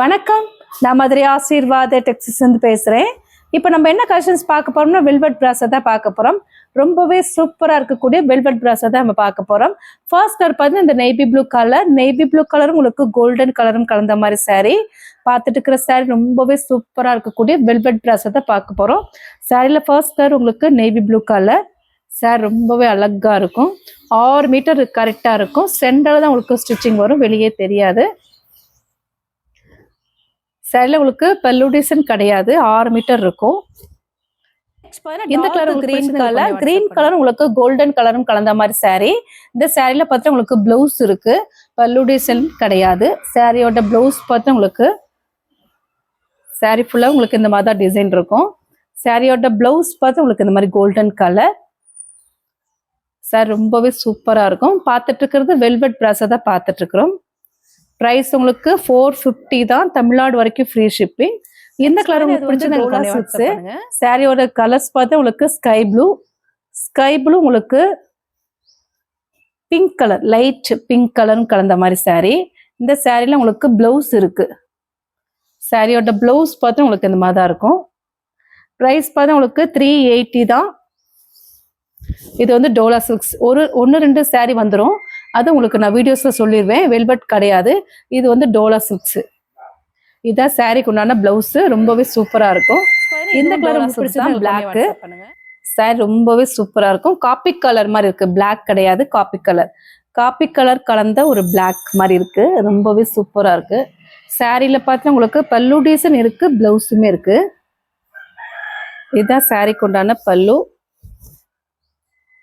வணக்கம். நான் மதுரை ஆசீர்வாத டெக்ஸஸ் இருந்து பேசுகிறேன் இப்போ நம்ம என்ன கலெக்ஷன்ஸ் பார்க்க போறோம்னா வெல்வெட் பிராஸை தான் பார்க்க போகிறோம் ரொம்பவே சூப்பராக இருக்கக்கூடிய வெல்வெட் பிராஸை தான் நம்ம பார்க்க போகிறோம் ஃபர்ஸ்ட் கலர் பார்த்தீங்கன்னா இந்த navy blue colour navy blue கலரும் உங்களுக்கு கோல்டன் கலரும் கலந்த மாதிரி saree. பார்த்துட்டு இருக்கிற saree ரொம்பவே சூப்பராக இருக்கக்கூடிய வெல்வெட் பிராஸை தான் பார்க்க போகிறோம் சாரியில் ஃபர்ஸ்ட் கலர் உங்களுக்கு நெய்பி ப்ளூ கலர் சார் ரொம்பவே அழகா இருக்கும். ஆறு மீட்டர் கரெக்டாக இருக்கும். சென்டரில் தான் உங்களுக்கு ஸ்டிச்சிங் வரும். வெளியே தெரியாது. சேரில் உங்களுக்கு பல்லு டிசைன் கிடையாது. ஆறு மீட்டர் இருக்கும். இந்த colour green colour green colour உங்களுக்கு கோல்டன் கலரும் கலந்த மாதிரி saree. இந்த சாரில பார்த்தா உங்களுக்கு பிளவுஸ் இருக்கு. பல்லு டிசைன் கிடையாது. சாரியோட பிளவுஸ் பார்த்தா உங்களுக்கு saree ஃபுல்லா உங்களுக்கு இந்த மாதிரி தான் டிசைன் இருக்கும். சாரியோட பிளவுஸ் பார்த்து உங்களுக்கு இந்த மாதிரி கோல்டன் கலர் சார் ரொம்பவே சூப்பரா இருக்கும். பார்த்துட்டு இருக்கிறது வெல்வெட் ப்ராஸை தான் பார்த்துட்டு இருக்கிறோம். ப்ரைஸ் உங்களுக்கு ஃபோர் ஃபிஃப்டி தான் தமிழ்நாடு வரைக்கும் ஃப்ரீ ஷிப்பிங் இந்த கலர் உங்களுக்கு பிடிச்சது சாரியோட கலர்ஸ் பார்த்து உங்களுக்கு ஸ்கை ப்ளூ ஸ்கை ப்ளூ உங்களுக்கு பிங்க் கலர் லைட் பிங்க் கலரும் கலந்த மாதிரி saree. இந்த சாரியில் உங்களுக்கு ப்ளவுஸ் இருக்கு. சாரியோட ப்ளவுஸ் பார்த்து உங்களுக்கு இந்த மாதிரி தான் இருக்கும். ப்ரைஸ் பார்த்து உங்களுக்கு த்ரீ எயிட்டி தான். இது வந்து டோலா சில்க்ஸ் ஒரு ஒன்று ரெண்டு saree வந்துடும் அது உங்களுக்கு நான் வீடியோஸில் சொல்லிடுவேன் வெல்வெட் கிடையாது. இது வந்து டோலா சில்க்ஸ் இதான் சாரிக்கு உண்டான பிளவுஸ் ரொம்பவே சூப்பரா இருக்கும். இந்த கலர் உங்களுக்கு பிடிச்சது பிளாக் சாரி ரொம்பவே சூப்பரா இருக்கும். காப்பி கலர் மாதிரி இருக்கு. பிளாக் கிடையாது காப்பி கலர் காப்பி கலர் கலந்த ஒரு பிளாக் மாதிரி இருக்கு. ரொம்பவே சூப்பரா இருக்கு. சாரியில பார்த்தா உங்களுக்கு பல்லு டிசைன் இருக்கு பிளவுஸுமே இருக்கு. இதுதான் சாரிக்கு உண்டான பல்லு.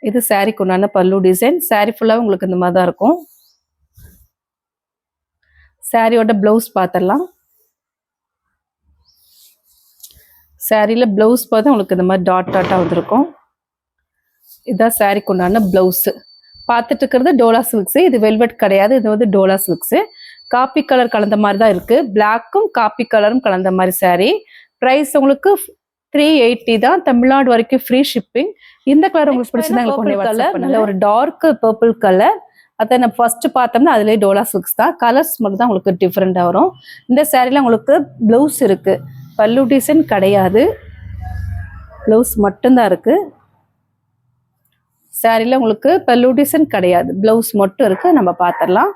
இது சாரிக்கு உண்டான பல்லு டிசைன் சாரி ஃபுல்லாக உங்களுக்கு இந்த மாதிரி தான் இருக்கும் சாரியோட பிளவுஸ் பார்த்துடலாம் சாரியில் பிளவுஸ் பார்த்தா உங்களுக்கு இந்த மாதிரி டாட் டாட்டாக வந்திருக்கும். இதுதான் சாரிக்கு உண்டான பிளவுஸு பார்த்துட்டு இருக்கிறது டோலா சில்க்ஸு இது வெல்வெட் கிடையாது இது வந்து டோலா சில்க்ஸு காப்பி கலர் கலந்த மாதிரி தான் இருக்குது பிளாக்கும் காப்பி கலரும் கலந்த மாதிரி saree. ப்ரைஸ் உங்களுக்கு த்ரீ எயிட்டி தான் தமிழ்நாடு வரைக்கும் ஃப்ரீ ஷிப்பிங் இந்த கலர் உங்களுக்கு பிடிச்சிருந்தா கலர் நல்ல ஒரு டார்க் பர்பிள் கலர் அதை நம்ம ஃபர்ஸ்ட் பார்த்தோம்னா அதுலேயே டோலா சில்க்ஸ் தான். கலர்ஸ் மட்டும் தான் உங்களுக்கு டிஃப்ரெண்டாக வரும். இந்த சேரீல உங்களுக்கு ப்ளவுஸ் இருக்கு. பல்லு டிசைன் கிடையாது. ப்ளவுஸ் மட்டும்தான் இருக்கு. சாரியில் உங்களுக்கு பல்லு டிசைன் கிடையாது. ப்ளவுஸ் மட்டும் இருக்கு. நம்ம பார்த்துடலாம்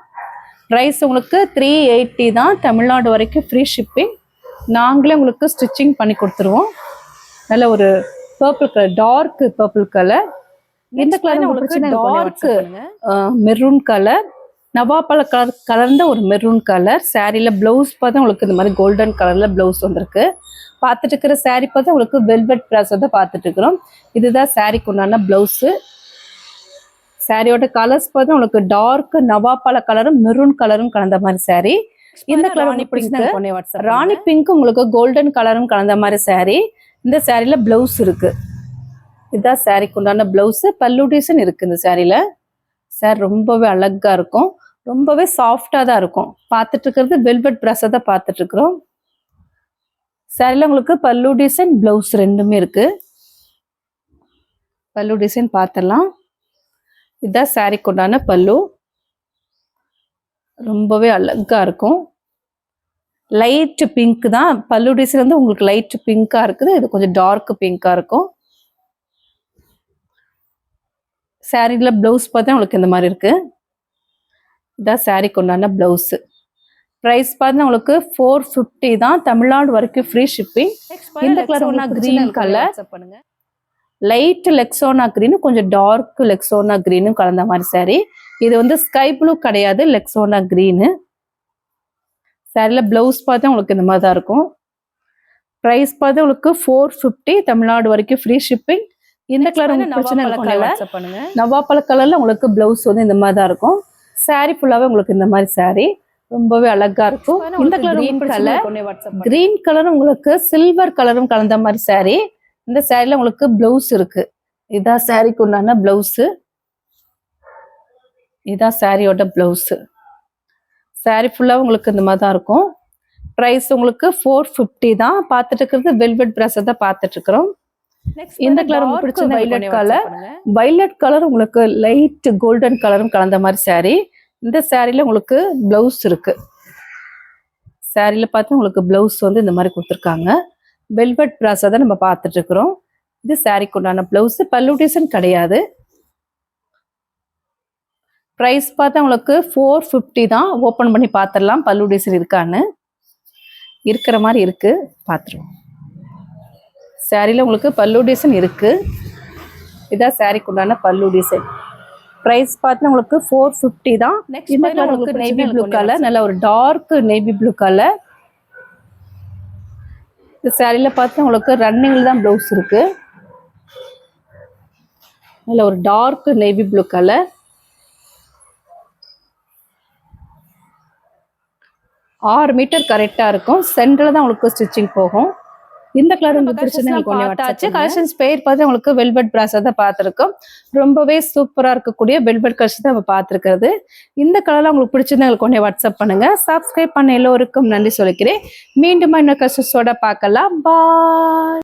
ப்ரைஸ் உங்களுக்கு த்ரீ எயிட்டி தான் தமிழ்நாடு வரைக்கும் ஃப்ரீ ஷிப்பிங் நாங்களே உங்களுக்கு ஸ்டிச்சிங் பண்ணி கொடுத்துருவோம். நல்ல ஒரு purple colour dark purple colour இந்த கலர் உங்களுக்கு டார்க் மெரூன் கலர் நவாப்பழ கலர் கலர்ந்த ஒரு மெரூன் கலர் சாரியில் ப்ளவுஸ் பார்த்தா உங்களுக்கு இந்த மாதிரி கோல்டன் கலரில் ப்ளவுஸ் வந்திருக்கு. பார்த்துட்டு இருக்கிற saree பார்த்தா உங்களுக்கு வெல்வெட் ப்ராஸ் தான் பார்த்துட்டு இருக்கிறோம். இதுதான் சாரிக்கு உண்டான ப்ளவுஸு சாரியோட கலர்ஸ் பார்த்தா உங்களுக்கு டார்க் நவாப்பழ கலரும் மெரூன் கலரும் கலந்த மாதிரி saree. இந்த colour rani pink rani pink உங்களுக்கு கோல்டன் கலரும் கலந்த மாதிரி saree. இந்த சாரியில் ப்ளவுஸ் இருக்கு. இதுதான் சாரிக்கு உண்டான ப்ளவுஸு பல்லு டிசைன் இருக்கு இந்த சாரியில் சார் ரொம்பவே அழகா இருக்கும். ரொம்பவே சாஃப்டாக தான் இருக்கும். பார்த்துட்டு இருக்கிறது வெல்வெட் ப்ரெஸ்ஸை தான் பார்த்துட்டு இருக்கிறோம். சாரியில் உங்களுக்கு பல்லு டிசைன் ப்ளவுஸ் ரெண்டுமே இருக்கு. பல்லு டிசைன் பார்த்துடலாம். இதுதான் சாரிக்கு உண்டான பல்லு. ரொம்பவே அழகா இருக்கும். லைட் பிங்க் தான். பல்லு டிசைன் வந்து உங்களுக்கு லைட் பிங்கா இருக்குது. இது கொஞ்சம் டார்க் பிங்கா இருக்கும். சாரில பிளவுஸ் பார்த்தா உங்களுக்கு இந்த மாதிரி இருக்கு. இதான் சாரிக்கு உண்டான பிளவுஸ் ப்ரைஸ் பார்த்தா உங்களுக்கு ஃபோர் ஃபிஃப்டி தான். தமிழ்நாடு வரைக்கும் ஃப்ரீ ஷிப்பிங் இந்த கலர் ஒன்றா கிரீன் கலர் பண்ணுங்க. லைட் லெக்ஸோனா கிரீனும் கொஞ்சம் டார்க் லெக்ஸோனா கிரீனும் கலந்த மாதிரி saree. இது வந்து ஸ்கை ப்ளூ கிடையாது லெக்ஸோனா கிரீனு சாரியில் ப்ளவுஸ் பார்த்தா உங்களுக்கு இந்த மாதிரி தான் இருக்கும். ப்ரைஸ் பார்த்தா உங்களுக்கு ஃபோர் ஃபிஃப்டி தமிழ்நாடு வரைக்கும் ஃப்ரீ ஷிப்பிங் இந்த கலர் உங்களுக்கு பிரச்சனை வாட்ஸ்அப் பண்ணுங்க. நவாப்பழ கலர்ல உங்களுக்கு பிளவுஸ் வந்து இந்த மாதிரி தான் இருக்கும். Saree ஃபுல்லாவே உங்களுக்கு இந்த மாதிரி saree. ரொம்பவே அழகா இருக்கும். இந்த கலர் கிரீன் கலர் கிரீன் உங்களுக்கு சில்வர் கலரும் கலந்த மாதிரி saree. இந்த சாரில உங்களுக்கு பிளவுஸ் இருக்கு. இதான் சாரிக்கு உண்டான பிளவுஸ் இதான் சாரியோட பிளவுஸ் saree ஃபுல்லா உங்களுக்கு இந்த மாதிரி தான் இருக்கும். ப்ரைஸ் உங்களுக்கு ஃபோர் ஃபிஃப்டி தான். பார்த்துட்டு இருக்கிறது வெல்வெட் ப்ரெஸ் தான் பார்த்துட்டு இருக்கிறோம். இந்த கலர் உங்களுக்கு பிடிச்ச violet கலர் வைலட் கலர் உங்களுக்கு லைட் கோல்டன் கலரும் கலந்த மாதிரி saree. இந்த சாரில உங்களுக்கு பிளவுஸ் இருக்கு. சாரியில் பார்த்து உங்களுக்கு ப்ளவுஸ் வந்து இந்த மாதிரி கொடுத்துருக்காங்க. வெல்வெட் ப்ராஸை தான் நம்ம பார்த்துட்டு இருக்கிறோம். இது சாரிக்கு உண்டான ப்ளவுஸு பல்லு டிசைன் கிடையாது. ப்ரைஸ் பார்த்தா உங்களுக்கு ஃபோர் ஃபிஃப்டி தான் ஓப்பன் பண்ணி பார்த்துடலாம். பல்லு டிசைன் இருக்கான்னு. இருக்கிற மாதிரி இருக்கு. பார்த்துருவோம். சாரியில் உங்களுக்கு பல்லு டிசைன் இருக்கு. இதான் சாரிக்கு உண்டான பல்லு டிசைன் ப்ரைஸ் பார்த்து உங்களுக்கு ஃபோர் ஃபிஃப்டி தான். நெக்ஸ்ட் உங்களுக்கு நேவி ப்ளூ கலர் நல்ல ஒரு டார்க் நேவி ப்ளூ கலர் இந்த சாரியில் பார்த்து உங்களுக்கு ரன்னிங்கில் தான் ப்ளவுஸ் இருக்கு. நல்ல ஒரு டார்க் நேவி ப்ளூ கலர் ஆறு மீட்டர் கரெக்டாக இருக்கும். சென்டரில் தான் உங்களுக்கு ஸ்டிச்சிங் போகும். இந்த கலர் உங்களுக்கு பிடிச்சது பார்த்தாச்சு. கலெக்ஷன்ஸ் பேர் பார்த்து உங்களுக்கு வெல்வெட் பிராஸை தான் பார்த்துருக்கோம். ரொம்பவே சூப்பராக இருக்கக்கூடிய வெல்வெட் கலெக்ஷன் தான் நம்ம பார்த்துருக்கிறது. இந்த கலர்லாம் உங்களுக்கு பிடிச்சிருந்தா எங்களுக்கு உடனே வாட்ஸ்அப் பண்ணுங்க. சப்ஸ்கிரைப் பண்ண எல்லோருக்கும் நன்றி சொல்லிக்கிறேன். மீண்டும் இன்னொரு கலெக்ஷன்ஸோட பார்க்கலாம். பாய்